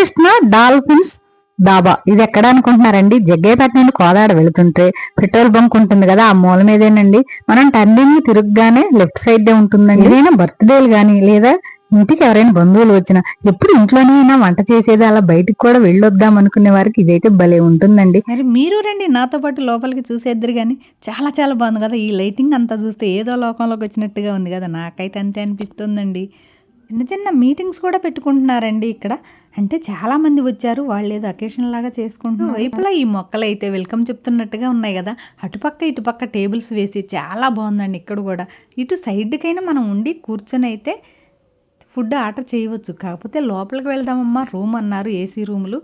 Srikrishna dolphins డాబా ఇది ఎక్కడ అనుకుంటున్నారండి? జగ్గయ్యపేట నుండి కోదాడ వెళుతుంటే పెట్రోల్ బంక్ ఉంటుంది కదా ఆ మూల మీదేనండి. మనం టర్నింగ్ తిరగగానే లెఫ్ట్ సైడ్ ఉంటుందండి. ఏదైనా బర్త్డేలు గానీ లేదా ఇంటికి ఎవరైనా బంధువులు వచ్చినా ఎప్పుడు ఇంట్లోనే అయినా వంట చేసేది అలా బయటికి కూడా వెళ్ళొద్దాం అనుకునే వారికి ఇదైతే భలే ఉంటుందండి. మరి మీరు రండి నాతో పాటు లోపలికి చూసేద్దరు కానీ చాలా చాలా బాగుంది కదా ఈ లైటింగ్ అంతా చూస్తే ఏదో లోకంలోకి వచ్చినట్టుగా ఉంది కదా నాకైతే అంతే అనిపిస్తుందండి. చిన్న చిన్న మీటింగ్స్ కూడా పెట్టుకుంటున్నారండి ఇక్కడ. అంటే చాలా మంది వచ్చారు వాళ్ళు ఏదో అకేషన్ లాగా చేసుకుంటున్నారు. వైపులా ఈ మొక్కలు అయితే వెల్కమ్ చెప్తున్నట్టుగా ఉన్నాయి కదా. అటుపక్క ఇటుపక్క టేబుల్స్ వేసి చాలా బాగుందండి ఇక్కడ కూడా. ఇటు సైడ్కైనా మనం ఉండి కూర్చొని అయితే ఫుడ్ ఆర్డర్ చేయవచ్చు. కాకపోతే లోపలికి వెళ్దామమ్మా రూమ్ అన్నారు ఏసీ రూములు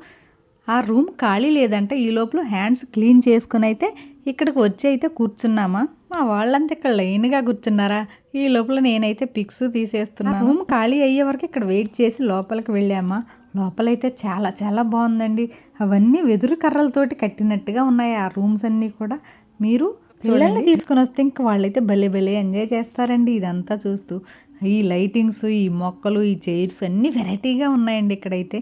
ఆ రూమ్ ఖాళీ లేదంటే ఈ లోపల హ్యాండ్స్ క్లీన్ చేసుకుని అయితే ఇక్కడికి వచ్చి అయితే కూర్చున్నామా? మా వాళ్ళంతా ఇక్కడ లైన్గా కూర్చున్నారా? ఈ లోపల నేనైతే పిక్స్ తీసేస్తున్నా రూమ్ ఖాళీ అయ్యే వరకు ఇక్కడ వెయిట్ చేసి లోపలికి వెళ్ళామా? లోపలైతే చాలా చాలా బాగుందండి. అవన్నీ వెదురు కర్రలతోటి కట్టినట్టుగా ఉన్నాయి ఆ రూమ్స్ అన్నీ కూడా. మీరు పిల్లల్ని తీసుకుని వస్తే ఇంక వాళ్ళైతే భలే భలే ఎంజాయ్ చేస్తారండి ఇదంతా చూస్తూ. ఈ లైటింగ్స్ ఈ మొక్కలు ఈ చైర్స్ అన్నీ వెరైటీగా ఉన్నాయండి ఇక్కడైతే.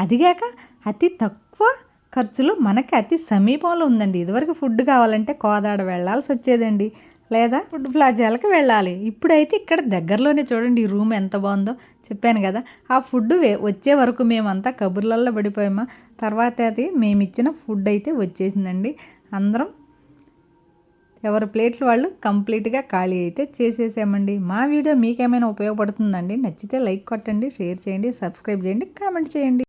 అదిగాక అతి తక్కువ తక్కువ ఖర్చులో మనకి అతి సమీపంలో ఉందండి. ఇదివరకు ఫుడ్ కావాలంటే కోదాడ వెళ్ళాల్సి వచ్చేదండి. లేదా ఫుడ్ ప్లాజాలకు వెళ్ళాలి. ఇప్పుడైతే ఇక్కడ దగ్గరలోనే చూడండి ఈ రూమ్ ఎంత బాగుందో చెప్పాను కదా. ఆ ఫుడ్ వచ్చే వరకు మేమంతా కబుర్లల్లో పడిపోయామా. తర్వాత అది మేము ఇచ్చిన ఫుడ్ అయితే వచ్చేసిందండి. అందరం ఎవరి ప్లేట్లు వాళ్ళు కంప్లీట్గా ఖాళీ అయితే చేసేసామండి. మా వీడియో మీకేమైనా ఉపయోగపడుతుందండి నచ్చితే లైక్ కొట్టండి షేర్ చేయండి సబ్స్క్రైబ్ చేయండి కామెంట్ చేయండి.